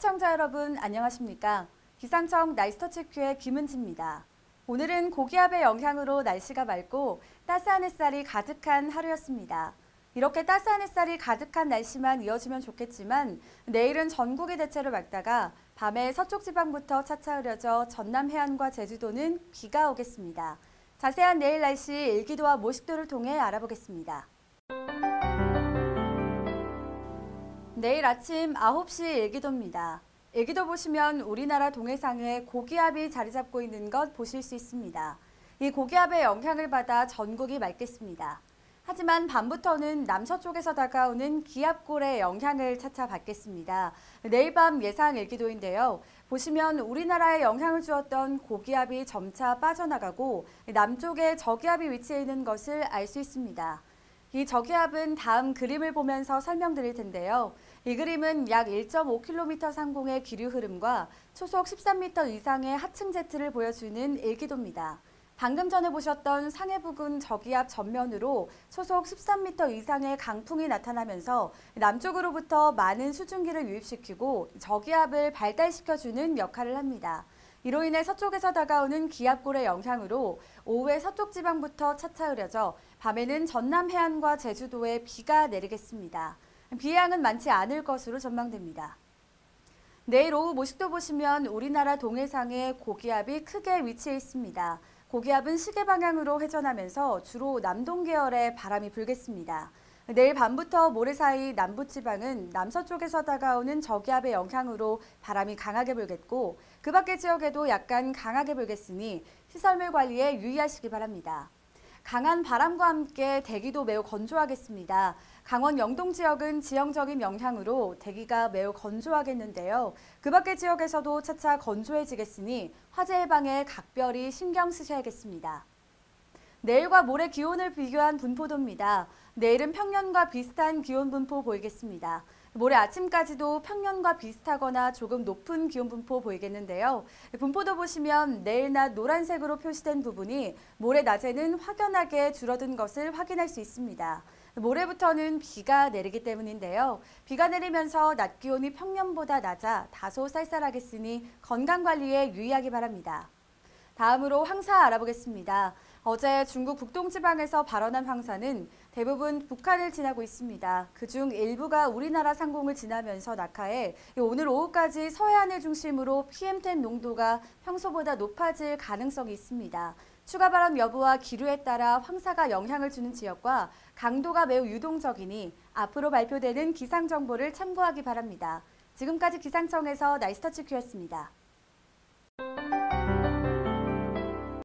시청자 여러분 안녕하십니까? 기상청 나이스터치 큐의 김은지입니다. 오늘은 고기압의 영향으로 날씨가 맑고 따스한 햇살이 가득한 하루였습니다. 이렇게 따스한 햇살이 가득한 날씨만 이어지면 좋겠지만 내일은 전국이 대체로 맑다가 밤에 서쪽 지방부터 차차 흐려져 전남 해안과 제주도는 비가 오겠습니다. 자세한 내일 날씨 일기도와 모식도를 통해 알아보겠습니다. 내일 아침 9시 일기도입니다. 일기도 보시면 우리나라 동해상에 고기압이 자리 잡고 있는 것 보실 수 있습니다. 이 고기압의 영향을 받아 전국이 맑겠습니다. 하지만 밤부터는 남서쪽에서 다가오는 기압골의 영향을 차차 받겠습니다. 내일 밤 예상 일기도인데요. 보시면 우리나라에 영향을 주었던 고기압이 점차 빠져나가고 남쪽에 저기압이 위치해 있는 것을 알 수 있습니다. 이 저기압은 다음 그림을 보면서 설명드릴 텐데요. 이 그림은 약 1.5km 상공의 기류 흐름과 초속 13m 이상의 하층 제트를 보여주는 일기도입니다. 방금 전에 보셨던 상해 부근 저기압 전면으로 초속 13m 이상의 강풍이 나타나면서 남쪽으로부터 많은 수증기를 유입시키고 저기압을 발달시켜주는 역할을 합니다. 이로 인해 서쪽에서 다가오는 기압골의 영향으로 오후에 서쪽 지방부터 차차 흐려져 밤에는 전남 해안과 제주도에 비가 내리겠습니다. 비 양은 많지 않을 것으로 전망됩니다. 내일 오후 모식도 보시면 우리나라 동해상에 고기압이 크게 위치해 있습니다. 고기압은 시계 방향으로 회전하면서 주로 남동 계열의 바람이 불겠습니다. 내일 밤부터 모레 사이 남부지방은 남서쪽에서 다가오는 저기압의 영향으로 바람이 강하게 불겠고 그 밖의 지역에도 약간 강하게 불겠으니 시설물 관리에 유의하시기 바랍니다. 강한 바람과 함께 대기도 매우 건조하겠습니다. 강원 영동 지역은 지형적인 영향으로 대기가 매우 건조하겠는데요. 그 밖의 지역에서도 차차 건조해지겠으니 화재 예방에 각별히 신경 쓰셔야겠습니다. 내일과 모레 기온을 비교한 분포도입니다. 내일은 평년과 비슷한 기온 분포 보이겠습니다. 모레 아침까지도 평년과 비슷하거나 조금 높은 기온 분포 보이겠는데요. 분포도 보시면 내일 낮 노란색으로 표시된 부분이 모레 낮에는 확연하게 줄어든 것을 확인할 수 있습니다. 모레부터는 비가 내리기 때문인데요. 비가 내리면서 낮 기온이 평년보다 낮아 다소 쌀쌀하겠으니 건강관리에 유의하기 바랍니다. 다음으로 황사 알아보겠습니다. 어제 중국 북동지방에서 발원한 황사는 대부분 북한을 지나고 있습니다. 그중 일부가 우리나라 상공을 지나면서 낙하해 오늘 오후까지 서해안을 중심으로 PM10 농도가 평소보다 높아질 가능성이 있습니다. 추가 발원 여부와 기류에 따라 황사가 영향을 주는 지역과 강도가 매우 유동적이니 앞으로 발표되는 기상 정보를 참고하기 바랍니다. 지금까지 기상청에서 나이스터치 큐였습니다.